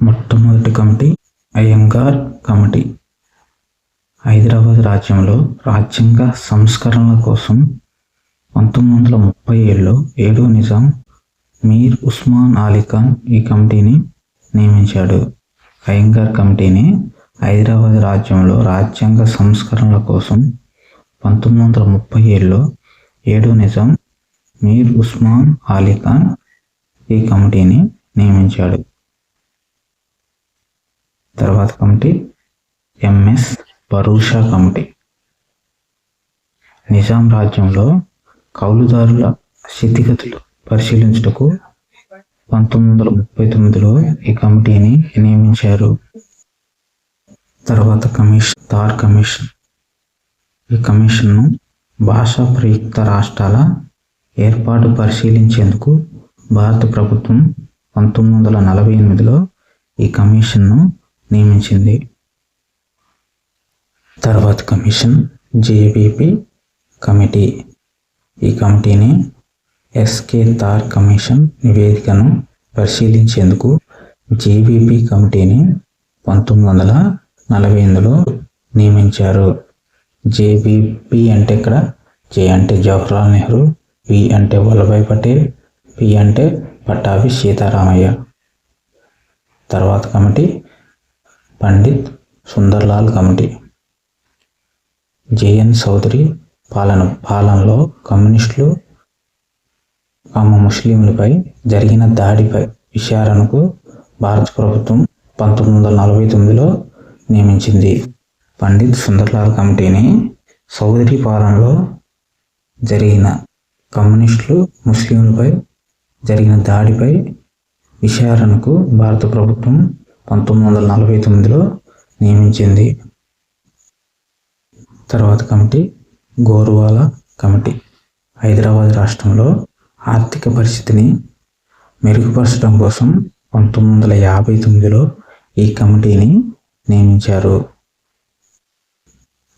మొట్టమొదటి committee Iyengar committee. Hyderabad రాజ్యంలో రాజ్యాంగ సంస్కరణల కోసం పంతొమ్మిది వందల ముప్పై ఏడులో ఏడో నిజాం మీర్ ఉస్మాన్ అలీ ఖాన్ ఈ కమిటీని నియమించాడు. అయ్యంగార్ కమిటీని హైదరాబాద్ రాజ్యంలో రాజ్యాంగ సంస్కరణల కోసం పంతొమ్మిది వందల ముప్పై ఏడులో ఏడో నిజాం మీర్ ఉస్మాన్ అలీ ఖాన్ ఈ కమిటీని నియమించాడు. తర్వాత committee. M S Bharucha committee. Nizam రాజ్యంలో కౌలుదారుల స్థితిగతులు పరిశీలించుటకు పంతొమ్మిది వందల ముప్పై తొమ్మిదిలో ఈ కమిటీని నియమించారు. తర్వాత కమిషన్ తార్ కమిషన్. ఈ కమిషన్ను భాషా ప్రయుక్త రాష్ట్రాల ఏర్పాటు పరిశీలించేందుకు భారత ప్రభుత్వం పంతొమ్మిది వందల నలభై ఎనిమిదిలో ఈ కమిషన్ను నియమించింది. తర్వాత కమిషన్ జేబీపీ కమిటీ. ఈ కమిటీని ఎస్కే తార్ కమిషన్ నివేదికను పరిశీలించేందుకు జేబీపీ కమిటీని పంతొమ్మిది వందల నలభై ఎనిమిదిలో నియమించారు. జేబీపీ అంటే ఇక్కడ జే అంటే జవహర్లాల్ నెహ్రూ పి అంటే వల్లభాయ్ పటేల్ పి అంటే పట్టాభి సీతారామయ్య. తర్వాత committee Pandit Sundarlal committee. J N Chaudhari పాలన పాలనలో కమ్యూనిస్టులు ఆమె ముస్లింలపై జరిగిన దాడిపై విచారణకు భారత ప్రభుత్వం పంతొమ్మిది వందల నలభై తొమ్మిదిలో నియమించింది. పండిత్ సుందర్లాల్ కమిటీని సౌదరి పాలనలో జరిగిన కమ్యూనిస్టులు ముస్లింలపై జరిగిన దాడిపై విచారణకు భారత ప్రభుత్వం పంతొమ్మిది వందల నలభై తొమ్మిదిలో నియమించింది. తర్వాత కమిటీ గోరువాల కమిటీ. హైదరాబాద్ రాష్ట్రంలో ఆర్థిక పరిస్థితిని మెరుగుపరచడం కోసం పంతొమ్మిది వందల యాభై తొమ్మిదిలో ఈ కమిటీని నియమించారు.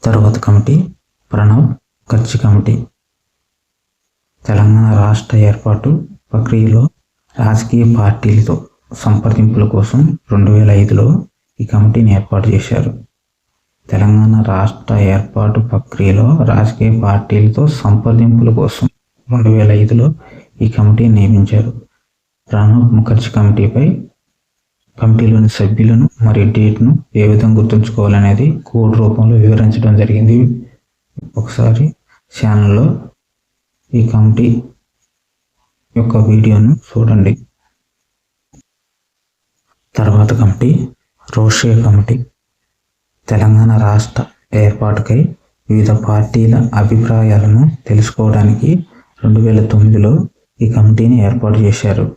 తర్వాత కమిటీ ప్రణబ్ ఖర్చు కమిటీ. తెలంగాణ రాష్ట్ర ఏర్పాటు ప్రక్రియలో రాజకీయ పార్టీలతో సంప్రదింపుల కోసం రెండు వేల ఐదులో ఈ కమిటీని ఏర్పాటు చేశారు. తెలంగాణ రాష్ట్ర ఏర్పాటు ప్రక్రియలో రాజకీయ పార్టీలతో సంప్రదింపుల కోసం రెండు వేల ఐదులో ఈ కమిటీని నియమించారు. ప్రణబ్ ముఖర్జీ కమిటీపై కమిటీలోని సభ్యులను మరియు డేట్ను ఏ విధంగా గుర్తుంచుకోవాలనేది కోడ్ రూపంలో వివరించడం జరిగింది. ఒకసారి ఛానల్లో ఈ కమిటీ యొక్క వీడియోను చూడండి. తర్వాత కమిటీ రోషే కమిటీ తెలంగాణ రాష్ట్ర ఏర్పాటుకై వివిధ పార్టీల అభిప్రాయాలను తెలుసుకోవడానికి రెండు వేల తొమ్మిదిలో ఈ కమిటీని ఏర్పాటు చేశారు.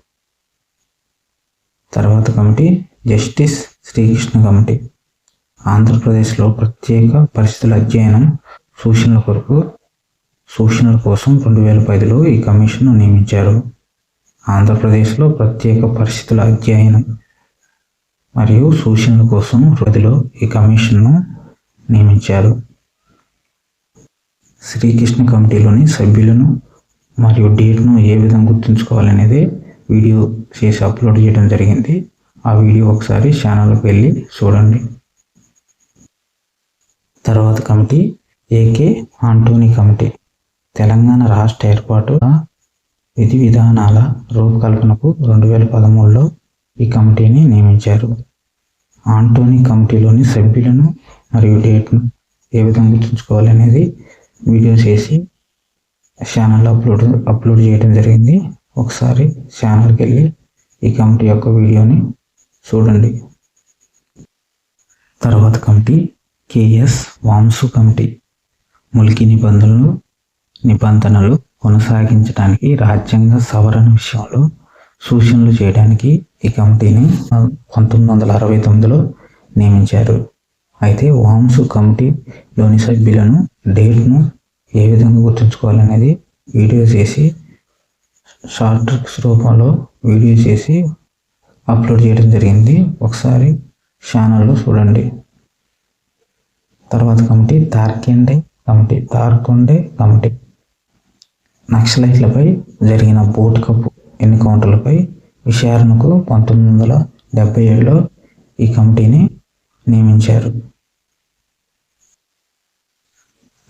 తర్వాత కమిటీ జస్టిస్ శ్రీకృష్ణ కమిటీ. ఆంధ్రప్రదేశ్లో ప్రత్యేక పరిస్థితుల అధ్యయనం సూచనల కొరకు సూచనల కోసం రెండు వేల పదిలో ఈ కమిషన్ను నియమించారు. ఆంధ్రప్రదేశ్లో ప్రత్యేక పరిస్థితుల అధ్యయనం మరియు సూచనల కోసం పదిలో ఈ కమిషన్ను నియమించారు. శ్రీకృష్ణ కమిటీలోని సభ్యులను మరియు డేట్ను ఏ విధంగా గుర్తుంచుకోవాలనేది వీడియో చేసి అప్లోడ్ చేయడం జరిగింది. ఆ వీడియో ఒకసారి ఛానల్కి వెళ్ళి చూడండి. తర్వాత committee A K Antony committee Telangana రాష్ట్ర ఏర్పాటు విధి విధానాల రూపకల్పనకు రెండు వేల పదమూడులో ఈ కమిటీని నియమించారు. ఆంటోనీ కమిటీలోని సభ్యులను మరియు డేట్ను ఏ విధంగా గుర్తుంచుకోవాలనేది వీడియో చేసి ఛానల్లో అప్లోడ్ అప్లోడ్ చేయడం జరిగింది. ఒకసారి ఛానల్కి వెళ్ళి ఈ కమిటీ యొక్క వీడియోని చూడండి. తర్వాత committee K S Vanchoo committee. ములికి నిబంధనలు నిబంధనలు కొనసాగించడానికి రాజ్యాంగ సవరణ విషయంలో సూచనలు చేయడానికి ఈ కమిటీని పంతొమ్మిది వందల అరవై తొమ్మిదిలో నియమించారు. అయితే వామ్స్ కమిటీలోని సభ్యులను డేట్ను ఏ విధంగా గుర్తుంచుకోవాలనేది వీడియో చేసి షార్ట్ ట్రిక్స్ రూపంలో వీడియో చేసి అప్లోడ్ చేయడం జరిగింది. ఒకసారి ఛానల్లో చూడండి. తర్వాత committee Tarkunde committee Tarkunde committee. నక్సలైట్లపై జరిగిన బోట్ కప్పు. ఎన్కౌంటర్లపై విచారణకు పంతొమ్మిది వందల డెబ్బై ఏడులో ఈ కమిటీని నియమించారు.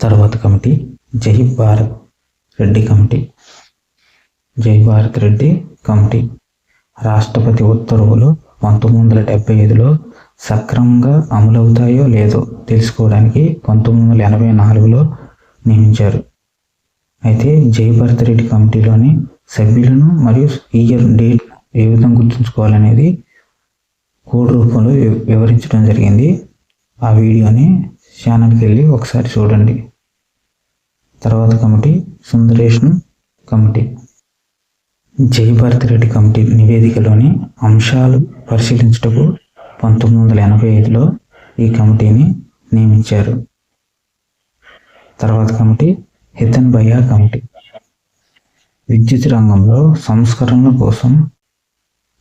తర్వాత కమిటీ జై భారత్ రెడ్డి కమిటీ. జై భారత్ రెడ్డి కమిటీ. రాష్ట్రపతి ఉత్తర్వులు పంతొమ్మిది వందల డెబ్బై ఐదులో సక్రమంగా అమలవుతాయో లేదో తెలుసుకోవడానికి పంతొమ్మిది వందల ఎనభై నాలుగులో నియమించారు. అయితే జై భరత్ రెడ్డి కమిటీలోని సభ్యులను మరియు ఇయర్ డేట్ ఏ విధంగా గుర్తుంచుకోవాలనేది కోడ్ రూపంలో వివరించడం జరిగింది. ఆ వీడియోని ఛానల్కి వెళ్ళి ఒకసారి చూడండి. తర్వాత కమిటీ సుందరేష్ను కమిటీ. జయభారతి రెడ్డి కమిటీ నివేదికలోని అంశాలు పరిశీలించుటకు పంతొమ్మిది వందల ఎనభై ఐదులో ఈ కమిటీని నియమించారు. తర్వాత కమిటీ హితన్ భయ్యా కమిటీ. విద్యుత్ రంగంలో సంస్కరణల కోసం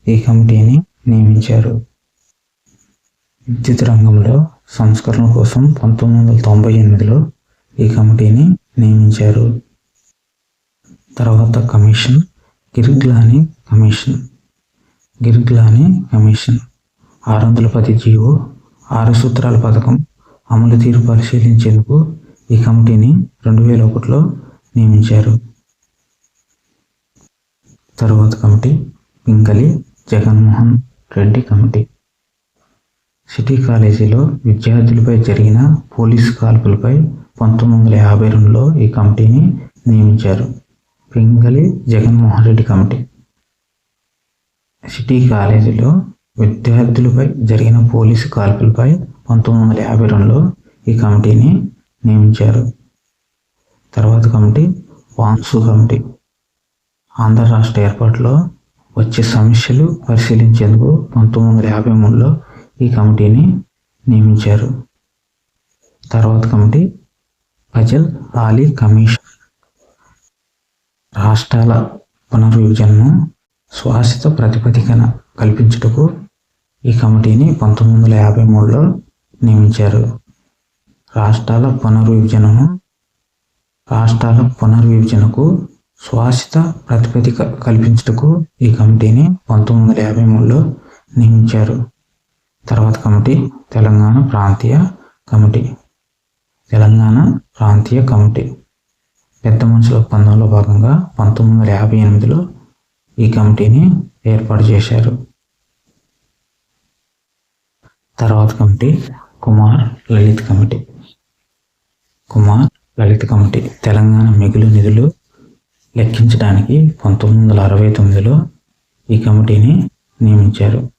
ఈ కమిటీని నియమించారు. విద్యుత్ రంగంలో సంస్కరణ కోసం పంతొమ్మిది వందల తొంభై ఎనిమిదిలో ఈ కమిటీని నియమించారు. తర్వాత commission Girglani commission Girglani commission ఆరు వందల పది జీవో ఆరు సూత్రాల పథకం అమలు తీరు పరిశీలించేందుకు ఈ కమిటీని రెండు వేల ఒకటిలో నియమించారు. తర్వాత committee Pingali Jaganmohan Reddy committee. City కాలేజీలో విద్యార్థులపై జరిగిన పోలీసు కాల్పులపై పంతొమ్మిది వందల యాభై రెండులో ఈ కమిటీని నియమించారు. పింగళి జగన్మోహన్ రెడ్డి కమిటీ. సిటీ కాలేజీలో విద్యార్థులపై జరిగిన పోలీసు కాల్పులపై పంతొమ్మిది వందల యాభై రెండులో ఈ కమిటీని నియమించారు. తర్వాత కమిటీ వాన్సు కమిటీ. ఆంధ్ర రాష్ట్ర ఏర్పాటులో వచ్చే సమస్యలు పరిశీలించేందుకు పంతొమ్మిది వందల యాభై మూడులో ఈ కమిటీని నియమించారు. తర్వాత కమిటీ ఫజల్ ఆలీ కమిషన్ రాష్ట్రాల పునర్విభజనను శ్వాసిత ప్రతిపదికన కల్పించుటకు ఈ కమిటీని పంతొమ్మిది వందల యాభై మూడులో నియమించారు. రాష్ట్రాల పునర్విభజనను రాష్ట్రాల పునర్విభజనకు శ్వాసిత ప్రతిపదిక కల్పించుటకు ఈ కమిటీని పంతొమ్మిది వందల యాభై మూడులో నియమించారు. తర్వాత కమిటీ తెలంగాణ ప్రాంతీయ కమిటీ. తెలంగాణ ప్రాంతీయ కమిటీ. పెద్ద మనుషుల ఒప్పందంలో భాగంగా పంతొమ్మిది వందల యాభై ఎనిమిదిలో ఈ కమిటీని ఏర్పాటు చేశారు. తర్వాత committee Kumar Lalit committee. Kumar Lalit committee. Telangana మిగులు నిధులు లెక్కించడానికి పంతొమ్మిది వందల అరవై తొమ్మిదిలో ఈ కమిటీని నియమించారు.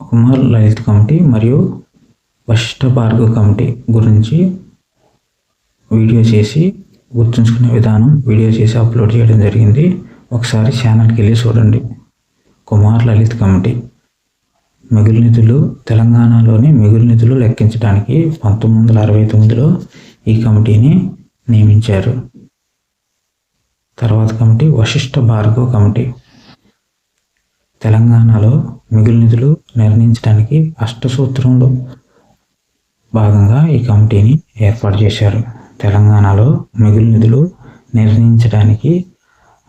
కుమార్ లలిత్ కమిటీ మరియు వశిష్ఠ భార్గవ్ కమిటీ గురించి వీడియో చేసి గుర్తుంచుకునే విధానం వీడియో చేసి అప్లోడ్ చేయడం జరిగింది. ఒకసారి ఛానల్కి వెళ్ళి చూడండి. కుమార్ లలిత్ కమిటీ. మిగులు నిధులు తెలంగాణలోని మిగులు నిధులు లెక్కించడానికి పంతొమ్మిది వందల అరవై తొమ్మిదిలో ఈ కమిటీని నియమించారు. తర్వాత కమిటీ వశిష్ఠ భార్గవ కమిటీ. తెలంగాణలో మిగులు నిధులు నిర్ణయించడానికి అష్టసూత్రంలో భాగంగా ఈ కమిటీని ఏర్పాటు చేశారు. తెలంగాణలో మిగులు నిధులు నిర్ణయించడానికి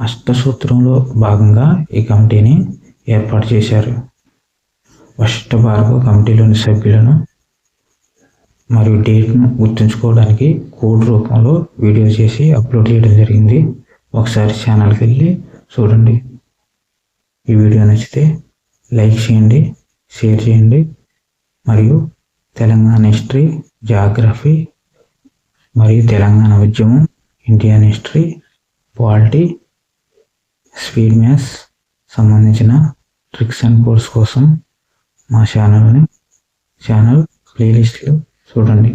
అష్టసూత్రంలో భాగంగా ఈ కమిటీని ఏర్పాటు చేశారు. వశిష్ట భార్గవ కమిటీలోని సభ్యులను మరియు డేట్ను గుర్తుంచుకోవడానికి కోడ్ రూపంలో వీడియో చేసి అప్లోడ్ చేయడం జరిగింది. ఒకసారి ఛానల్కి వెళ్ళి చూడండి. ఈ వీడియో నచ్చితే లైక్ చేయండి షేర్ చేయండి. మరియు తెలంగాణ హిస్టరీ జాగ్రఫీ మరియు తెలంగాణ ఉద్యమం Indian history polity speed maths సంబంధించిన ట్రిక్స్ అండ్ కోర్స్ కోసం మా ఛానల్ని ఛానల్ ప్లేలిస్ట్లు చూడండి.